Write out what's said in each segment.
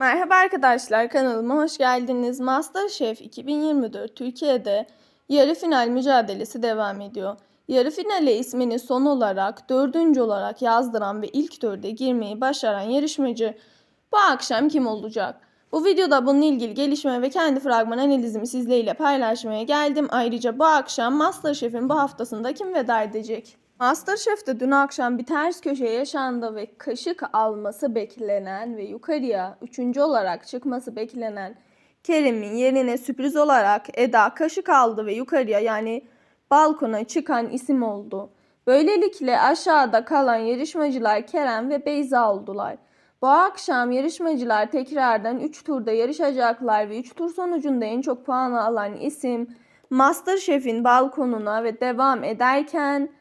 Merhaba arkadaşlar kanalıma hoş geldiniz. MasterChef 2024 Türkiye'de yarı final mücadelesi devam ediyor. Yarı finale ismini son olarak dördüncü olarak yazdıran ve ilk dörde girmeyi başaran yarışmacı bu akşam kim olacak? Bu videoda bununla ilgili gelişme ve kendi fragman analizimi sizlerle paylaşmaya geldim. Ayrıca bu akşam MasterChef'in bu haftasında kim veda edecek? MasterChef'te dün akşam bir ters köşe yaşandı ve kaşık alması beklenen ve yukarıya üçüncü olarak çıkması beklenen Kerem'in yerine sürpriz olarak Eda kaşık aldı ve yukarıya yani balkona çıkan isim oldu. Böylelikle aşağıda kalan yarışmacılar Kerem ve Beyza oldular. Bu akşam yarışmacılar tekrardan 3 turda yarışacaklar ve 3 tur sonucunda en çok puan alan isim MasterChef'in balkonuna ve devam ederken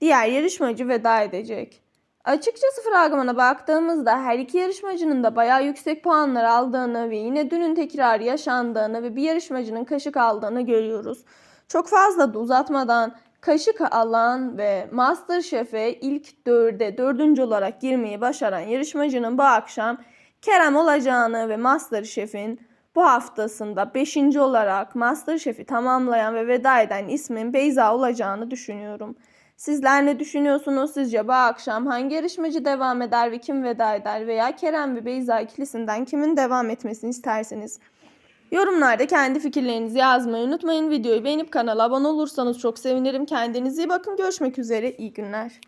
diğer yarışmacı veda edecek. Açıkçası fragmana baktığımızda her iki yarışmacının da bayağı yüksek puanlar aldığını ve yine dünün tekrar yaşandığını ve bir yarışmacının kaşık aldığını görüyoruz. Çok fazla da uzatmadan kaşık alan ve Masterchef'e ilk dörde dördüncü olarak girmeyi başaran yarışmacının bu akşam Kerem olacağını ve Masterchef'in bu haftasında 5. olarak Masterchef'i tamamlayan ve veda eden ismin Beyza olacağını düşünüyorum. Sizler ne düşünüyorsunuz? Sizce bu akşam hangi yarışmacı devam eder ve kim veda eder veya Kerem ve Beyza ikilisinden kimin devam etmesini isterseniz Yorumlarda kendi fikirlerinizi yazmayı unutmayın. Videoyu beğenip kanala abone olursanız çok sevinirim. Kendinize iyi bakın. Görüşmek üzere. İyi günler.